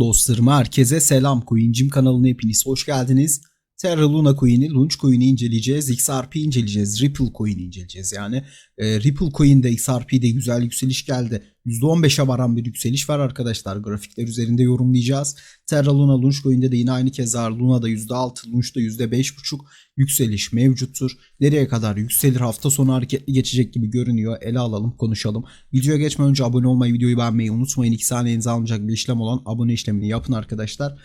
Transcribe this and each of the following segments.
Dostlarıma herkese selam. Coincim kanalına hepiniz hoş geldiniz. Terra Luna Coin'i, Launch Coin'i inceleyeceğiz. XRP inceleyeceğiz. Ripple Coin'i inceleyeceğiz. Yani e, Ripple Coin'de XRP'de güzel yükseliş geldi. %15'e varan bir yükseliş var arkadaşlar. Grafikler üzerinde yorumlayacağız. Terra Luna Launch Coin'de de yine aynı kez var. Luna'da %6, Launch'da %5,5 yükseliş mevcuttur. Nereye kadar yükselir hafta sonu hareketli geçecek gibi görünüyor. Ele alalım konuşalım. Videoya geçmeden önce abone olmayı, videoyu beğenmeyi unutmayın. 2 saniyenizi almayacak bir işlem olan abone işlemini yapın arkadaşlar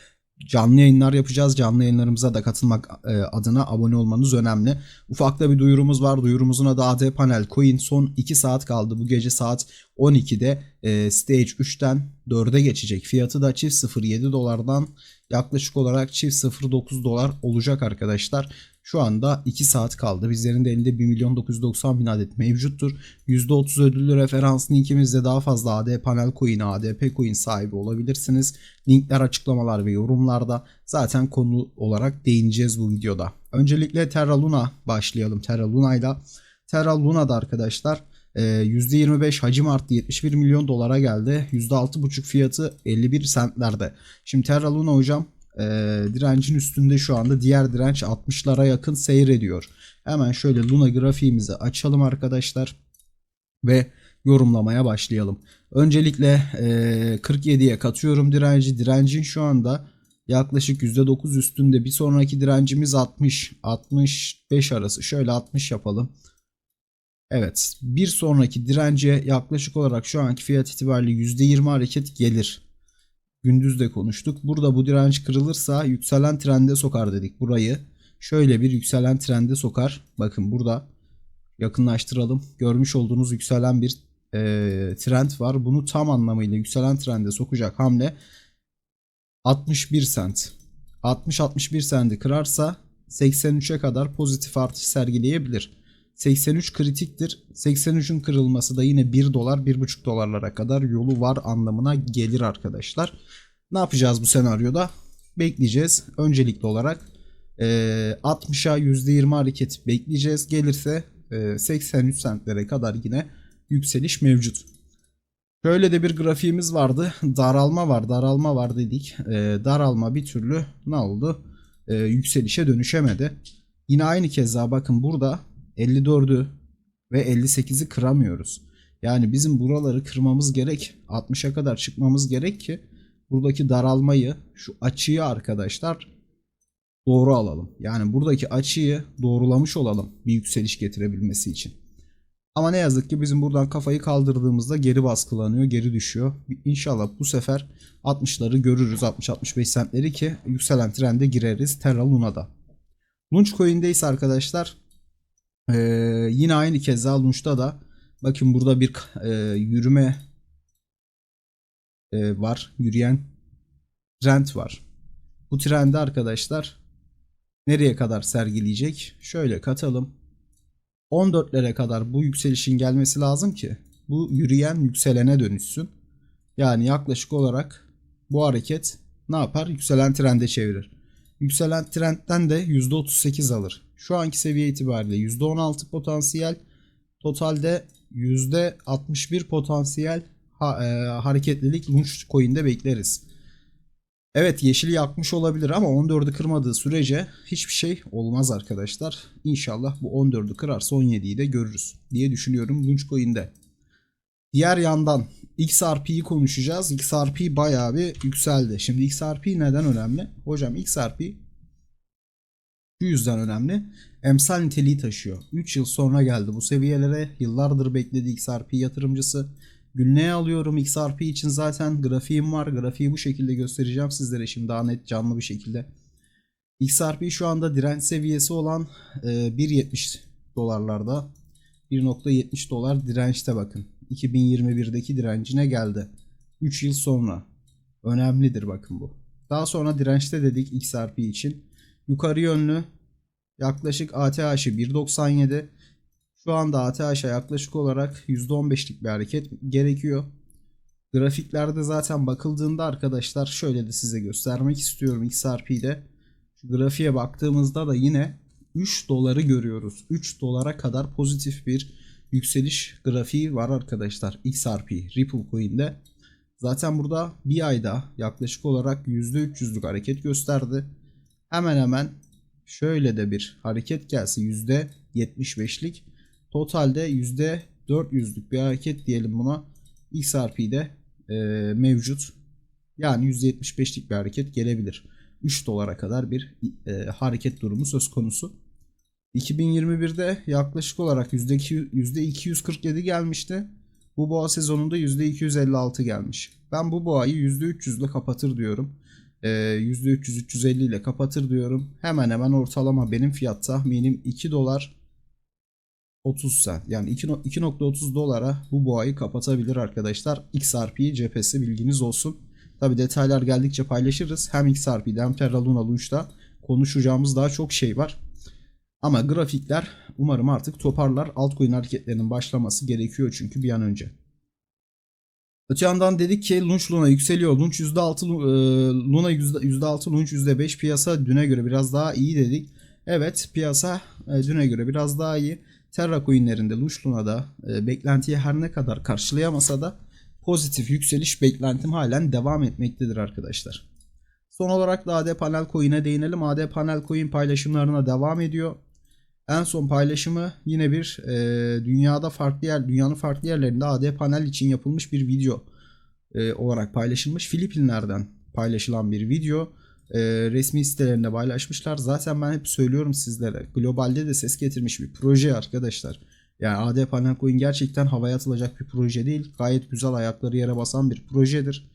canlı yayınlar yapacağız. Canlı yayınlarımıza da katılmak e, adına abone olmanız önemli. Ufakta bir duyurumuz var. Duyurumuzun adı AD Panel Coin. Son 2 saat kaldı. Bu gece saat 12'de e, Stage 3'ten 4'e geçecek. Fiyatı da çift 0.7 dolardan yaklaşık olarak çift 0.9 dolar olacak arkadaşlar. Şu anda 2 saat kaldı. Bizlerin de elinde 1 milyon 990 bin adet mevcuttur. %30 ödüllü referans linkimizde daha fazla AD panel coin, ADP coin sahibi olabilirsiniz. Linkler açıklamalar ve yorumlarda zaten konu olarak değineceğiz bu videoda. Öncelikle Terra Luna başlayalım. Terra Luna ile Terra Luna'da arkadaşlar %25 e, hacim arttı 71 milyon dolara geldi. %6,5 fiyatı 51 centlerde. Şimdi Terra Luna hocam e, direncin üstünde şu anda diğer direnç 60'lara yakın seyrediyor. Hemen şöyle Luna grafiğimizi açalım arkadaşlar ve yorumlamaya başlayalım. Öncelikle e, 47'ye katıyorum direnci. Direncin şu anda yaklaşık %9 üstünde. Bir sonraki direncimiz 60 65 arası. Şöyle 60 yapalım. Evet bir sonraki dirence yaklaşık olarak şu anki fiyat itibariyle %20 hareket gelir gündüz de konuştuk. Burada bu direnç kırılırsa yükselen trende sokar dedik burayı. Şöyle bir yükselen trende sokar. Bakın burada yakınlaştıralım. Görmüş olduğunuz yükselen bir e, trend var. Bunu tam anlamıyla yükselen trende sokacak hamle 61 sent. 60-61 senti kırarsa 83'e kadar pozitif artış sergileyebilir. 83 kritiktir. 83'ün kırılması da yine 1 dolar 1,5 dolarlara kadar yolu var anlamına gelir arkadaşlar. Ne yapacağız bu senaryoda? Bekleyeceğiz. Öncelikli olarak e, 60'a %20 hareket bekleyeceğiz. Gelirse e, 83 sentlere kadar yine yükseliş mevcut. Şöyle de bir grafiğimiz vardı. Daralma var, daralma var dedik. E, daralma bir türlü ne oldu? E, yükselişe dönüşemedi. Yine aynı keza bakın burada 54'ü ve 58'i kıramıyoruz. Yani bizim buraları kırmamız gerek. 60'a kadar çıkmamız gerek ki buradaki daralmayı şu açıyı arkadaşlar doğru alalım. Yani buradaki açıyı doğrulamış olalım bir yükseliş getirebilmesi için. Ama ne yazık ki bizim buradan kafayı kaldırdığımızda geri baskılanıyor, geri düşüyor. İnşallah bu sefer 60'ları görürüz, 60-65 centleri ki yükselen trende gireriz Terra Luna'da. Launch Coin'de ise arkadaşlar ee, yine aynı keza Launch'ta da bakın burada bir e, yürüme e, var. Yürüyen trend var. Bu trendi arkadaşlar nereye kadar sergileyecek? Şöyle katalım. 14'lere kadar bu yükselişin gelmesi lazım ki bu yürüyen yükselene dönüşsün. Yani yaklaşık olarak bu hareket ne yapar? Yükselen trende çevirir. Yükselen trendten de %38 alır. Şu anki seviye itibariyle %16 potansiyel. Totalde %61 potansiyel ha, e, hareketlilik Launch Coin'de bekleriz. Evet yeşili yakmış olabilir ama 14'ü kırmadığı sürece hiçbir şey olmaz arkadaşlar. İnşallah bu 14'ü kırarsa 17'yi de görürüz diye düşünüyorum Launch Coin'de. Diğer yandan XRP'yi konuşacağız. XRP bayağı bir yükseldi. Şimdi XRP neden önemli? Hocam XRP şu yüzden önemli. Emsal niteliği taşıyor. 3 yıl sonra geldi bu seviyelere. Yıllardır bekledi XRP yatırımcısı. Günlüğe alıyorum XRP için zaten grafiğim var. Grafiği bu şekilde göstereceğim sizlere şimdi daha net canlı bir şekilde. XRP şu anda direnç seviyesi olan 1.70 e, dolarlarda. 1.70 dolar dirençte bakın. 2021'deki direncine geldi. 3 yıl sonra. Önemlidir bakın bu. Daha sonra dirençte dedik XRP için. Yukarı yönlü yaklaşık ATH'i 1.97. Şu anda ATH'a yaklaşık olarak %15'lik bir hareket gerekiyor. Grafiklerde zaten bakıldığında arkadaşlar şöyle de size göstermek istiyorum XRP'de. Şu grafiğe baktığımızda da yine 3 doları görüyoruz. 3 dolara kadar pozitif bir yükseliş grafiği var arkadaşlar. XRP Ripple Coin'de. Zaten burada bir ayda yaklaşık olarak %300'lük hareket gösterdi. Hemen hemen şöyle de bir hareket gelse %75'lik totalde %400'lük bir hareket diyelim buna XRP'de e, mevcut. Yani %75'lik bir hareket gelebilir. 3 dolara kadar bir e, hareket durumu söz konusu. 2021'de yaklaşık olarak %2, %247 gelmişti. Bu boğa sezonunda %256 gelmiş. Ben bu boğayı %300 ile kapatır diyorum. Ee, %300-350 ile kapatır diyorum. Hemen hemen ortalama benim fiyat tahminim 2 dolar 30 sen. Yani 2 no- 2.30 dolara bu boğayı kapatabilir arkadaşlar. XRP cephesi bilginiz olsun. Tabi detaylar geldikçe paylaşırız. Hem XRP'de hem Terra Luna Launch'ta konuşacağımız daha çok şey var. Ama grafikler umarım artık toparlar. Altcoin hareketlerinin başlaması gerekiyor çünkü bir an önce. Öte yandan dedik ki Lunch Luna yükseliyor. Lunch %6, e, Luna %6, Lunch %5 piyasa düne göre biraz daha iyi dedik. Evet piyasa e, düne göre biraz daha iyi. Terra coinlerinde Lunch Luna'da e, beklentiyi her ne kadar karşılayamasa da pozitif yükseliş beklentim halen devam etmektedir arkadaşlar. Son olarak da AD Panel Coin'e değinelim. AD Panel Coin paylaşımlarına devam ediyor. En son paylaşımı yine bir e, dünyada farklı yer, dünyanın farklı yerlerinde AD panel için yapılmış bir video e, olarak paylaşılmış. Filipinler'den paylaşılan bir video. E, resmi sitelerinde paylaşmışlar. Zaten ben hep söylüyorum sizlere. Globalde de ses getirmiş bir proje arkadaşlar. Yani AD Panel Coin gerçekten havaya atılacak bir proje değil. Gayet güzel ayakları yere basan bir projedir.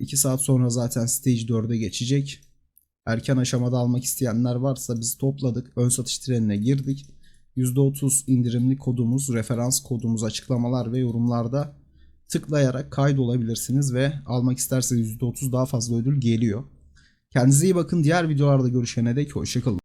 2 saat sonra zaten Stage 4'e geçecek. Erken aşamada almak isteyenler varsa biz topladık. Ön satış trenine girdik. %30 indirimli kodumuz, referans kodumuz açıklamalar ve yorumlarda tıklayarak kaydolabilirsiniz ve almak isterseniz %30 daha fazla ödül geliyor. Kendinize iyi bakın. Diğer videolarda görüşene dek hoşçakalın.